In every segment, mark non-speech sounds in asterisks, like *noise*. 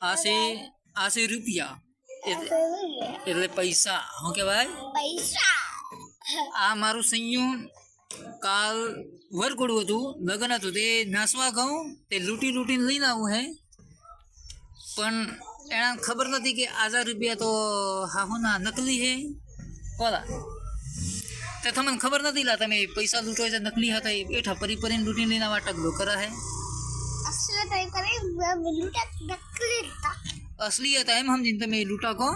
આ છે રૂપિયા. એટલે પૈસા. શું કહેવાય? પૈસા. આ મારું સંયુન કાલ વરઘોડું હતું. લગ્ન હતું. તે નાસવા ઘઉં તે લૂંટી લૂંટીને લઈને આવું હે. પણ એને ખબર નથી કે આઝાદ રૂપિયા તો હાહુના નકલી હે. કોલા. તે તમને ખબર નથી લા તમે પૈસા લૂંટો છે નકલી હતા એ. બેઠા પરી પરીને લૂંટીને લઈને આવા ટકલો કરા હે. અસલ તો કરે લૂટા નકલી હતા અસલી હતા એમ સમજીને તમે લૂંટા કહો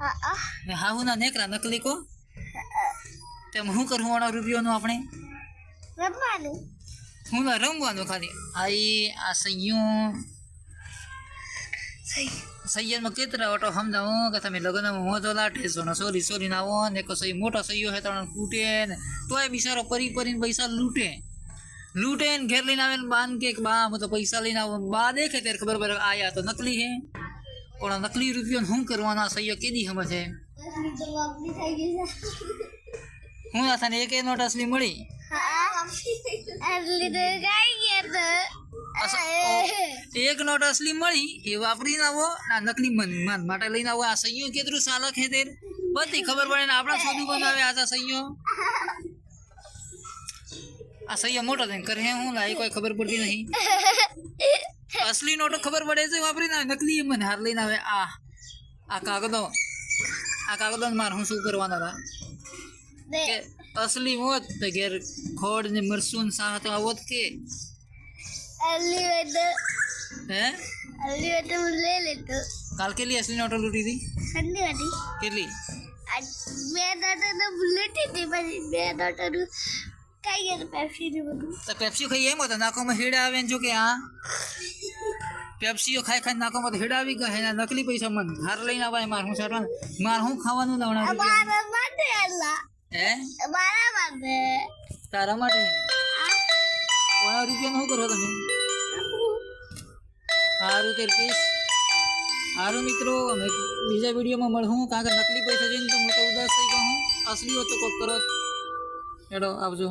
આ આ ને હાહુના નેકરા નકલી કહો તેમ શું કરવું વાળા રૂપિયાનું આપણે રમવાનું હું ના રમવાનું ખાલી આ ઈ આ સૈયું સૈયદમાં કેટલા ઓટો સમજાવો કે તમે લગ્નમાં મોજો લાઠે છો ને સોરી સોરી ના આવો ને કે સહી મોટા સૈયો હે ત્રણ કૂટે ને તોય બિચારો પરી પરીને પૈસા લૂંટે લૂંટે ને ઘેર લઈને આવે ને બાન કે બા હું તો પૈસા લઈને આવો બા દેખે ત્યારે ખબર પડે આયા તો નકલી હે આ નકલી રૂપિયો શું કરવાના સૈયો કેદી સમજ છે વાપરી હું ના થાને એક નોટ અસલી મળી એક નોટ અસલી મળી એ વાપરીને આવો આ નકલી મન મન માટે લઈને આવો આ સૈયો કેટલું સાલક હે તેર બધી ખબર પડે ને આપણા સોદું બનાવે આ સહીઓ આ સહીઓ મોટો થઈને કરે હે હું લાઈ કોઈ ખબર પડતી નહીં. *laughs* અસલી નોટો ખબર પડે છે વાપરીને આવે નકલી એ મને હાર લઈને આવે. આ આ કાગળો આ કાગળો મારે હું શું કરવાના હતા કે અસલી હોત તો ઘેર ખોડ ને મરસું ને શાહ તો આવોત કે. અલી વેદ હે? અલી વેદ લે લેતો. કાલ કેટલી અસલી નોટો લૂંટી હતી? સંધી હતી. કેટલી? આજ બે દાંતો તો બુલેટ હતી પછી બે દાંતો નું તો પેપ્સી ને બધું. તો પેપ્સી ખાઈ એમ હતો નાકોમાં હેડા આવે ને જો કે આ. પેપ્સીઓ ખાઈ ખાઈ નાકોમાં તો હેડા આવી ગયા એના નકલી પૈસા મન હાર લઈને આવે માર હું સરવાન માર હું ખાવાનું રૂપિયા મારા માટે અલ્લા. હે? મારા માટે. તારા માટે ઓણા રૂપિયા શું કરો તમે? સારું તેર પીસ. સારું મિત્રો અમે બીજા વિડીયોમાં મળું કારણ કે નકલી પૈસા જઈને તો હું તો ઉદાસ થઈ ગયો હું. અસલી હોતો કોક કરો. એડો આવજો.